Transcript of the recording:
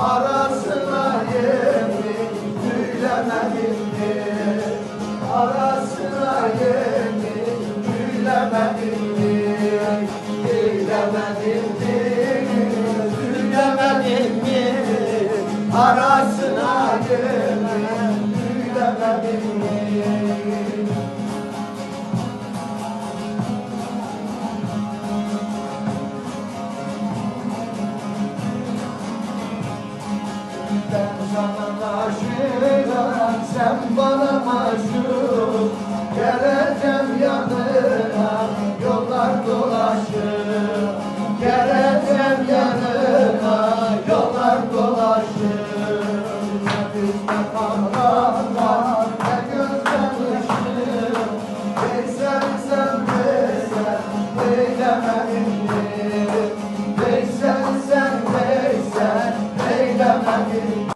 Arasına yemi gülemedim mi? Arasına yemi gülemedim mi? Gülemedim? Arasına yemi gülemedim mi? Sana aşığım, sen bana maşuk Geleceğim yanına, yollar dolaşır. Geleceğim yanına, yollar dolaşır. Bizde kahraman ne gözden ışık. Veysel sen veysel, eylemedim mi?